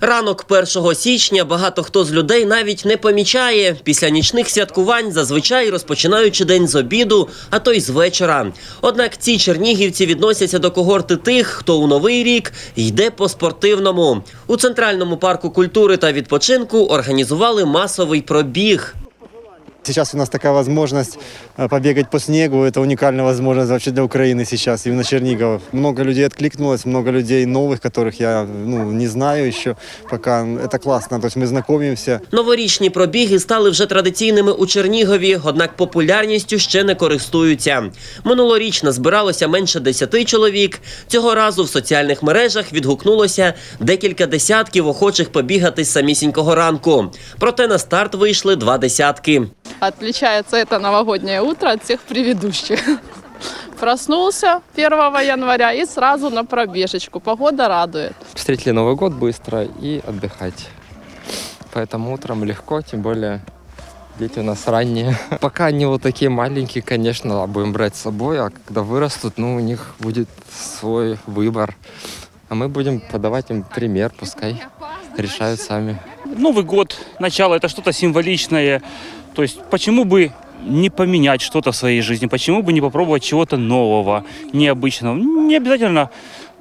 Ранок 1 січня багато хто з людей навіть не помічає. Після нічних святкувань зазвичай розпочинаючи день з обіду, а то й з вечора. Однак ці чернігівці відносяться до когорти тих, хто у новий рік йде по спортивному. У центральному парку культури та відпочинку організували масовий пробіг. Сейчас у нас такая возможность э, побегать по снегу. Это уникальная возможность вообще для Украины сейчас, именно Чернигова. Много людей откликнулось, много людей новых, которых я ну, не знаю еще пока. Это классно, то есть мы знакомимся. Новорічні пробіги стали вже традиційними у Чернігові, однак популярністю ще не користуються. Минулорічно збиралося менше 10 чоловік. Цього разу в соціальних мережах відгукнулося декілька десятків охочих побігати з самісінького ранку. Проте на старт вийшли два десятки. Отличается это новогоднее утро от всех предыдущих. Проснулся 1 января и сразу на пробежечку. Погода радует. встретили Новый год быстро и отдыхать. Поэтому утром легко, тем более дети у нас ранние. Пока они вот такие маленькие, конечно, будем брать с собой, а когда вырастут, ну, у них будет свой выбор. А мы будем подавать им пример, пускай решают сами. Новый год, начало это что-то символичное. То есть почему бы не поменять что-то в своей жизни, почему бы не попробовать чего-то нового, необычного. Не обязательно,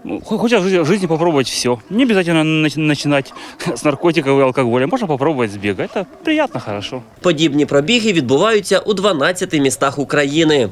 ну, хо- хочешь в жизни- в жизни попробовать все. Не обязательно нач- начинать с наркотиков и алкоголя. Можно попробовать с бега. Это приятно, хорошо. Подібні пробіги відбуваються у 12 містах України.